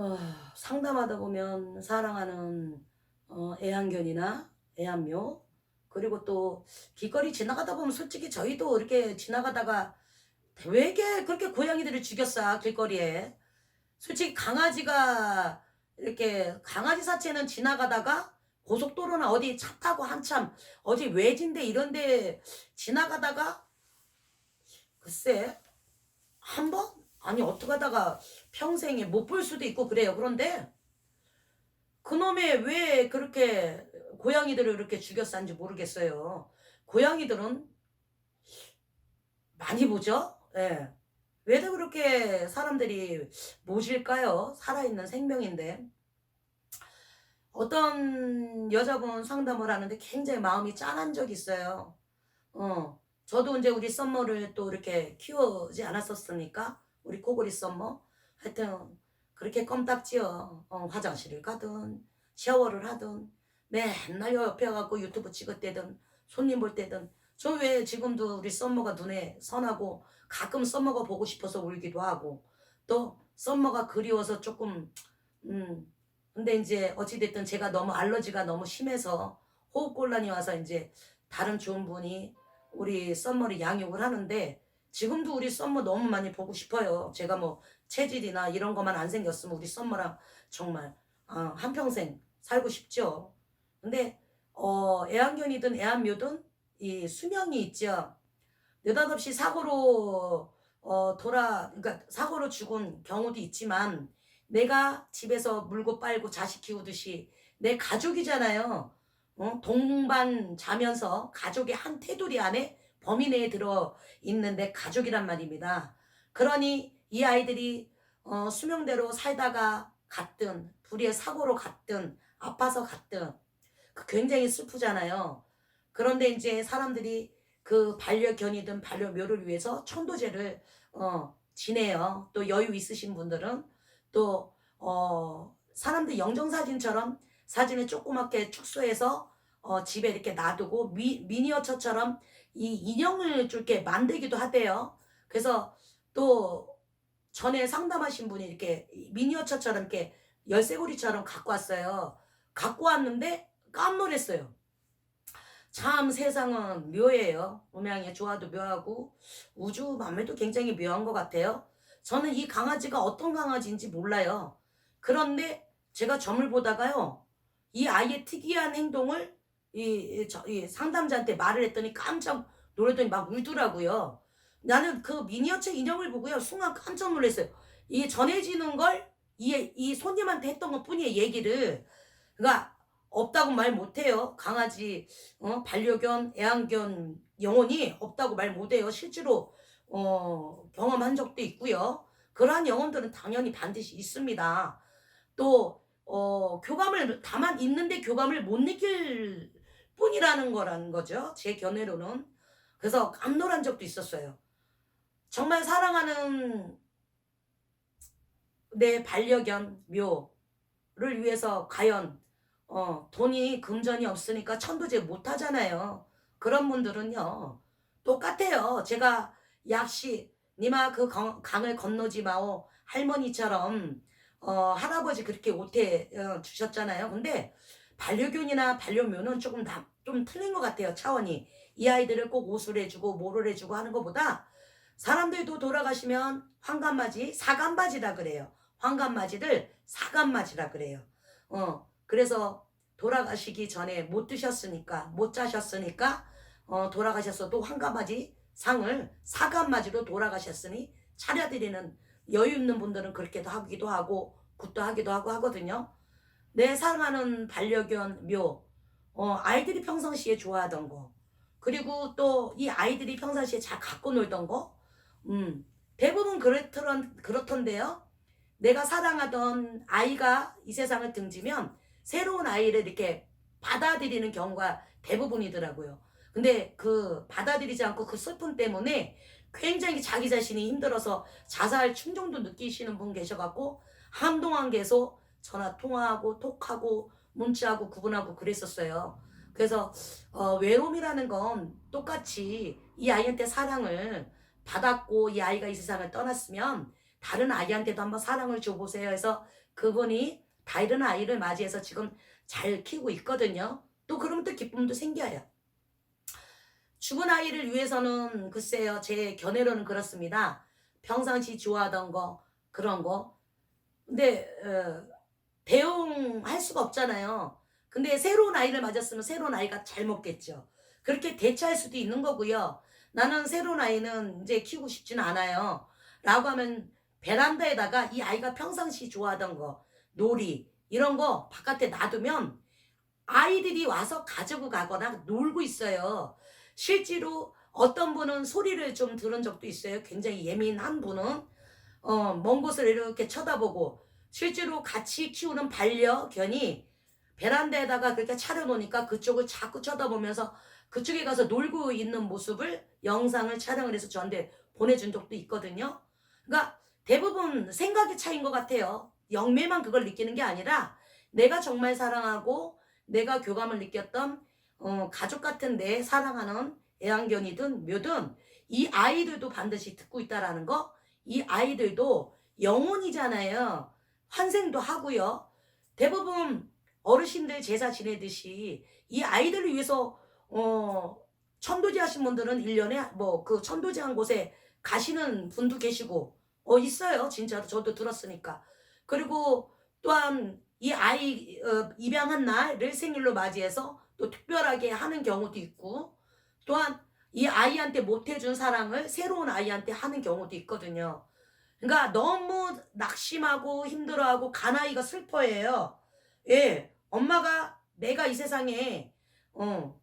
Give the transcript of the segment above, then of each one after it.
어, 상담하다 보면 사랑하는 어, 애완견이나 애완묘 그리고 또 길거리 지나가다 보면 솔직히 저희도 이렇게 지나가다가 되게 그렇게 고양이들을 죽였어 길거리에 솔직히 강아지가 이렇게 강아지 사체는 지나가다가 고속도로나 어디 차 타고 한참 어디 외진데 이런데 지나가다가 글쎄 한 번? 아니 어떻게 하다가 평생에 못 볼 수도 있고 그래요. 그런데 그놈의 왜 그렇게 고양이들을 이렇게 죽였었는지 모르겠어요. 고양이들은 많이 보죠? 예. 왜들 그렇게 사람들이 모실까요? 살아있는 생명인데. 어떤 여자분 상담을 하는데 굉장히 마음이 짠한 적이 있어요. 어. 저도 이제 우리 썸머를 또 이렇게 키우지 않았었습니까? 우리 코골이 썸머. 하여튼 그렇게 껌딱지요. 어, 화장실을 가든 샤워를 하든 맨날 옆에 가고 유튜브 찍을 때든 손님 볼 때든 저 왜 지금도 우리 썸머가 눈에 선하고 가끔 썸머가 보고 싶어서 울기도 하고 또 썸머가 그리워서 조금 음 근데 이제 어찌됐든 제가 너무 알러지가 너무 심해서 호흡곤란이 와서 이제 다른 좋은 분이 우리 썸머를 양육을 하는데 지금도 우리 썸머 너무 많이 보고 싶어요. 제가 뭐 체질이나 이런 것만 안 생겼으면 우리 썸머랑 정말 어, 한평생 살고 싶죠. 근데 어, 애완견이든 애완묘든 이 수명이 있죠. 느닷없이 사고로 어, 돌아 그러니까 사고로 죽은 경우도 있지만 내가 집에서 물고 빨고 자식 키우듯이 내 가족이잖아요. 어? 동반 자면서 가족의 한 테두리 안에 범위 내에 들어 있는데 가족이란 말입니다. 그러니 이 아이들이 어, 수명대로 살다가 갔든 불의의 사고로 갔든 아파서 갔든 그 굉장히 슬프잖아요. 그런데 이제 사람들이 그 반려견이든 반려묘를 위해서 천도제를 어, 지내요. 또 여유 있으신 분들은 또 어, 사람들 영정사진처럼 사진을 조그맣게 축소해서 어, 집에 이렇게 놔두고 미, 미니어처처럼 이 인형을 이렇게 만들기도 하대요. 그래서 또 전에 상담하신 분이 이렇게 미니어처처럼 이렇게 열쇠고리처럼 갖고 왔어요. 갖고 왔는데 깜놀했어요. 참 세상은 묘해요. 음양의 조화도 묘하고 우주 만물도 굉장히 묘한 것 같아요. 저는 이 강아지가 어떤 강아지인지 몰라요. 그런데 제가 점을 보다가요. 이 아이의 특이한 행동을 이, 이, 저, 이 상담자한테 말을 했더니 깜짝 놀랐더니 막 울더라고요. 나는 그 미니어처 인형을 보고요. 순간 깜짝 놀랐어요. 이게 전해지는 걸 이, 이 손님한테 했던 것 뿐이에요. 얘기를. 그러니까 없다고 말 못해요. 강아지, 어, 반려견, 애완견 영혼이 없다고 말 못해요. 실제로 어, 경험한 적도 있고요. 그러한 영혼들은 당연히 반드시 있습니다. 또 어, 교감을 다만 있는데 교감을 못 느낄 뿐이라는 거라는 거죠. 제 견해로는. 그래서 깜놀한 적도 있었어요. 정말 사랑하는 내 반려견 묘를 위해서 과연 어, 돈이 금전이 없으니까 천도제 못 하잖아요. 그런 분들은요. 똑같아요. 제가 약시 니마 그 강, 강을 건너지 마오 할머니처럼 어, 할아버지 그렇게 오태 어, 주셨잖아요. 근데 반려견이나 반려묘는 조금 다, 좀 틀린 것 같아요. 차원이. 이 아이들을 꼭 옷을 해주고 뭐를 해주고 하는 것보다 사람들도 돌아가시면 황간맞이, 사간바지라 그래요. 황간맞이를 사간맞이라 그래요. 어, 그래서 돌아가시기 전에 못 드셨으니까, 못 자셨으니까, 어, 돌아가셨어도 황간맞이 상을 사간맞이로 돌아가셨으니 차려드리는 여유 있는 분들은 그렇게도 하기도 하고, 굿도 하기도 하고 하거든요. 내 사랑하는 반려견 묘, 어, 아이들이 평상시에 좋아하던 거, 그리고 또 이 아이들이 평상시에 잘 갖고 놀던 거, 음, 대부분 그렇던, 그렇던데요. 내가 사랑하던 아이가 이 세상을 등지면 새로운 아이를 이렇게 받아들이는 경우가 대부분이더라고요. 근데 그 받아들이지 않고 그 슬픔 때문에 굉장히 자기 자신이 힘들어서 자살 충정도 느끼시는 분 계셔갖고 한동안 계속 전화 통화하고 톡하고 문자하고 구분하고 그랬었어요. 그래서 어, 외로움이라는 건 똑같이 이 아이한테 사랑을 받았고 이 아이가 이 세상을 떠났으면 다른 아이한테도 한번 사랑을 줘보세요 해서 그분이 다른 아이를 맞이해서 지금 잘 키우고 있거든요. 또 그러면 또 기쁨도 생겨요. 죽은 아이를 위해서는 글쎄요 제 견해로는 그렇습니다. 평상시 좋아하던 거 그런 거 근데 어, 대응할 수가 없잖아요. 근데 새로운 아이를 맞았으면 새로운 아이가 잘 먹겠죠. 그렇게 대처할 수도 있는 거고요. 나는 새로운 아이는 이제 키우고 싶지는 않아요. 라고 하면 베란다에다가 이 아이가 평상시 좋아하던 거, 놀이, 이런 거 바깥에 놔두면 아이들이 와서 가지고 가거나 놀고 있어요. 실제로 어떤 분은 소리를 좀 들은 적도 있어요. 굉장히 예민한 분은 어, 먼 곳을 이렇게 쳐다보고 실제로 같이 키우는 반려견이 베란다에다가 그렇게 차려놓으니까 그쪽을 자꾸 쳐다보면서 그쪽에 가서 놀고 있는 모습을 영상을 촬영을 해서 저한테 보내준 적도 있거든요. 그러니까 대부분 생각의 차이인 것 같아요. 영매만 그걸 느끼는 게 아니라 내가 정말 사랑하고 내가 교감을 느꼈던 어, 가족 같은 내 사랑하는 애완견이든 묘든 이 아이들도 반드시 듣고 있다라는 거, 이 아이들도 영혼이잖아요. 환생도 하고요. 대부분 어르신들 제사 지내듯이 이 아이들을 위해서 어 천도제 하신 분들은 1년에 뭐 그 천도제 한 곳에 가시는 분도 계시고 어 있어요. 진짜로 저도 들었으니까. 그리고 또한 이 아이 어, 입양한 날을 생일로 맞이해서 또 특별하게 하는 경우도 있고 또한 이 아이한테 못 해준 사랑을 새로운 아이한테 하는 경우도 있거든요. 그러니까 너무 낙심하고 힘들어하고 간아이가 슬퍼해요. 예, 엄마가 내가 이 세상에 어,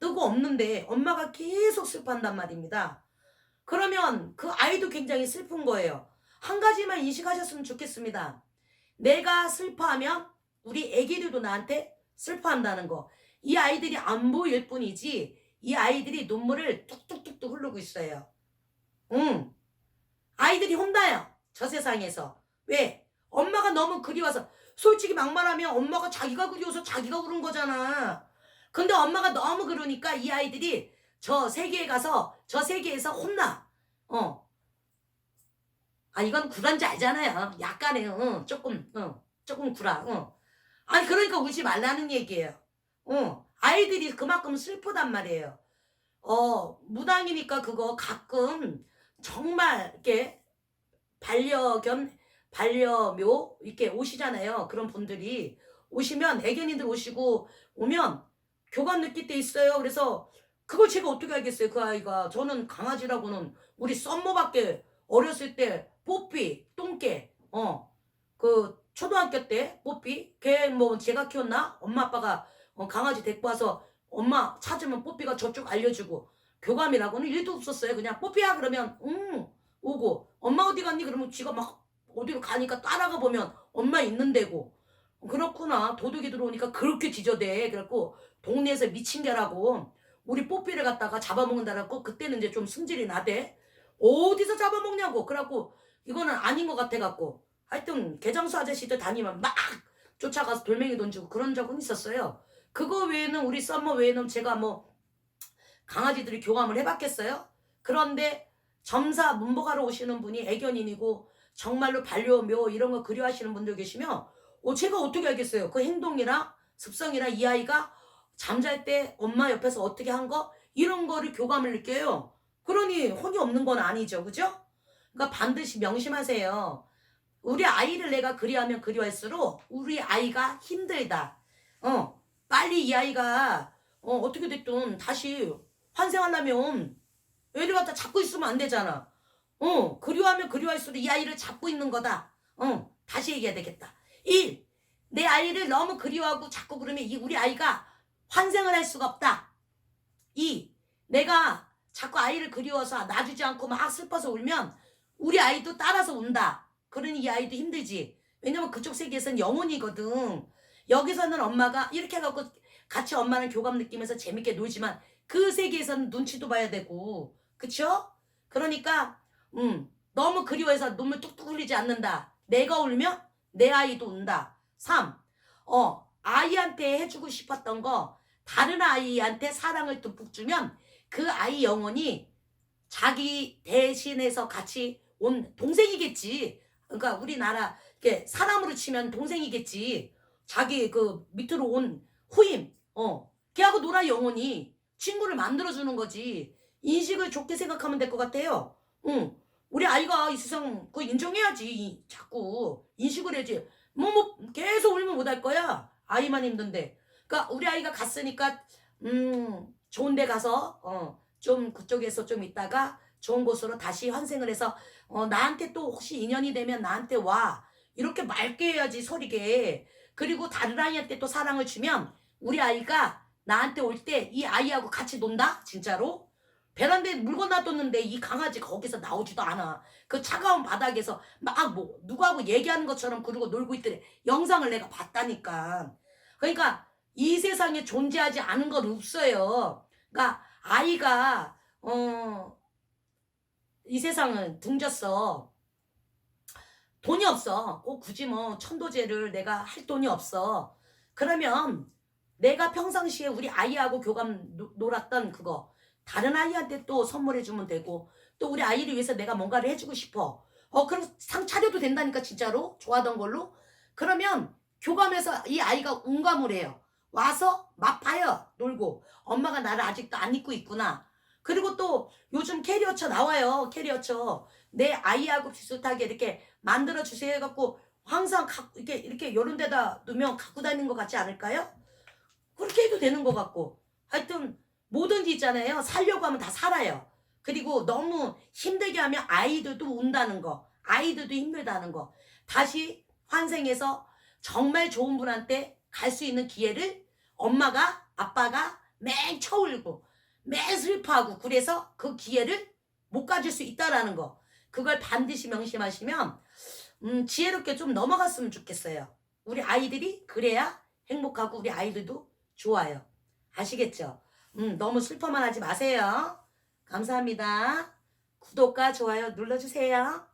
뜨고 없는데 엄마가 계속 슬퍼한단 말입니다. 그러면 그 아이도 굉장히 슬픈 거예요. 한 가지만 인식하셨으면 좋겠습니다. 내가 슬퍼하면 우리 애기들도 나한테 슬퍼한다는 거. 이 아이들이 안 보일 뿐이지 이 아이들이 눈물을 뚝뚝뚝뚝 흐르고 있어요. 응. 아이들이 혼나요. 저 세상에서. 왜? 엄마가 너무 그리워서. 솔직히 막말하면 엄마가 자기가 그리워서 자기가 그런 거잖아. 근데 엄마가 너무 그러니까 이 아이들이 저 세계에 가서 저 세계에서 혼나. 어. 아 이건 구란지 알잖아요. 약간의 응, 조금 응, 조금 구라. 응. 아니 그러니까 울지 말라는 얘기예요. 어. 아이들이 그만큼 슬프단 말이에요. 어 무당이니까 그거 가끔 정말 이렇게 반려견 반려묘 이렇게 오시잖아요. 그런 분들이 오시면 애견이들 오시고 오면 교감 느낄 때 있어요. 그래서 그걸 제가 어떻게 알겠어요. 그 아이가 저는 강아지라고는 우리 썸머밖에 어렸을 때 뽀삐 똥개 어 그 초등학교 때 뽀삐 걔 뭐 제가 키웠나 엄마 아빠가 어, 강아지 데리고 와서 엄마 찾으면 뽀삐가 저쪽 알려주고 교감이라고는 일도 없었어요. 그냥 뽀삐야 그러면 응 오고 엄마 어디 갔니? 그러면 쥐가 막 어디로 가니까 따라가 보면 엄마 있는 데고. 그렇구나. 도둑이 들어오니까 그렇게 지저대. 그래갖고 동네에서 미친 개라고 우리 뽀삐를 갖다가 잡아먹는다라고 그때는 이제 좀 승질이 나대. 어디서 잡아먹냐고. 그래갖고 이거는 아닌 것 같아갖고. 하여튼 개장수 아저씨들 다니면 막 쫓아가서 돌멩이 던지고 그런 적은 있었어요. 그거 외에는 우리 썸머 외에는 제가 뭐 강아지들이 교감을 해봤겠어요 그런데 점사 문보가로 오시는 분이 애견인이고 정말로 반려묘 이런 거 그리워하시는 분들 계시면 어, 제가 어떻게 알겠어요 그 행동이랑 습성이랑 이 아이가 잠잘 때 엄마 옆에서 어떻게 한 거 이런 거를 교감을 느껴요. 그러니 혼이 없는 건 아니죠. 그죠? 그러니까 반드시 명심하세요. 우리 아이를 내가 그리하면 그리할수록 우리 아이가 힘들다. 어, 빨리 이 아이가 어, 어떻게 됐든 다시 환생하려면 애를 갖다 잡고 있으면 안 되잖아. 어, 그리워하면 그리워할수록 이 아이를 잡고 있는 거다. 어, 다시 얘기해야 되겠다. 1. 내 아이를 너무 그리워하고 자꾸 그러면 이 우리 아이가 환생을 할 수가 없다. 2. 내가 자꾸 아이를 그리워서 놔주지 않고 막 슬퍼서 울면 우리 아이도 따라서 운다. 그러니 이 아이도 힘들지. 왜냐면 그쪽 세계에서는 영혼이거든. 여기서는 엄마가 이렇게 해갖고 같이 엄마는 교감 느끼면서 재밌게 놀지만 그 세계에서는 눈치도 봐야 되고. 그쵸? 그러니까 음 너무 그리워해서 눈물 뚝뚝 흘리지 않는다. 내가 울면 내 아이도 운다. 3. 어 아이한테 해주고 싶었던 거 다른 아이한테 사랑을 듬뿍 주면 그 아이 영혼이 자기 대신해서 같이 온 동생이겠지. 그러니까 우리나라 이게 사람으로 치면 동생이겠지. 자기 그 밑으로 온 후임, 어, 걔하고 놀아 영원히 친구를 만들어주는 거지. 인식을 좋게 생각하면 될 것 같아요. 응. 우리 아이가 이 세상 그 인정해야지. 이- 자꾸 인식을 해야지. 뭐, 뭐, 계속 울면 못할 거야. 아이만 힘든데. 그러니까 우리 아이가 갔으니까, 음, 좋은 데 가서, 어, 좀 그쪽에서 좀 있다가 좋은 곳으로 다시 환생을 해서, 어, 나한테 또 혹시 인연이 되면 나한테 와. 이렇게 맑게 해야지, 소리게. 그리고 다른 아이한테 또 사랑을 주면 우리 아이가 나한테 올 때 이 아이하고 같이 논다? 진짜로? 베란다에 물건 놔뒀는데 이 강아지 거기서 나오지도 않아. 그 차가운 바닥에서 막 뭐 누구하고 얘기하는 것처럼 그러고 놀고 있더래. 영상을 내가 봤다니까. 그러니까 이 세상에 존재하지 않은 건 없어요. 그러니까 아이가 어, 이 세상은 등졌어. 돈이 없어. 꼭 굳이 뭐 천도제를 내가 할 돈이 없어. 그러면 내가 평상시에 우리 아이하고 교감 노- 놀았던 그거 다른 아이한테 또 선물해 주면 되고 또 우리 아이를 위해서 내가 뭔가를 해주고 싶어. 어 그럼 상 차려도 된다니까 진짜로 좋아하던 걸로. 그러면 교감에서 이 아이가 운감을 해요. 와서 맛봐요 놀고 엄마가 나를 아직도 안 잊고 있구나. 그리고 또 요즘 캐리어처 나와요 캐리어처 내 아이하고 비슷하게 이렇게 만들어 주세요 해갖고 항상 가, 이렇게 이렇게 요런 데다 놓으면 갖고 다니는 것 같지 않을까요? 그렇게 해도 되는 것 같고. 하여튼 뭐든지 있잖아요. 살려고 하면 다 살아요. 그리고 너무 힘들게 하면 아이들도 운다는 거 아이들도 힘들다는 거. 다시 환생해서 정말 좋은 분한테 갈 수 있는 기회를 엄마가 아빠가 맨 쳐울고 맨 슬퍼하고 그래서 그 기회를 못 가질 수 있다라는 거. 그걸 반드시 명심하시면 음, 지혜롭게 좀 넘어갔으면 좋겠어요. 우리 아이들이 그래야 행복하고 우리 아이들도 좋아요. 아시겠죠? 음, 너무 슬퍼만 하지 마세요. 감사합니다. 구독과 좋아요 눌러주세요.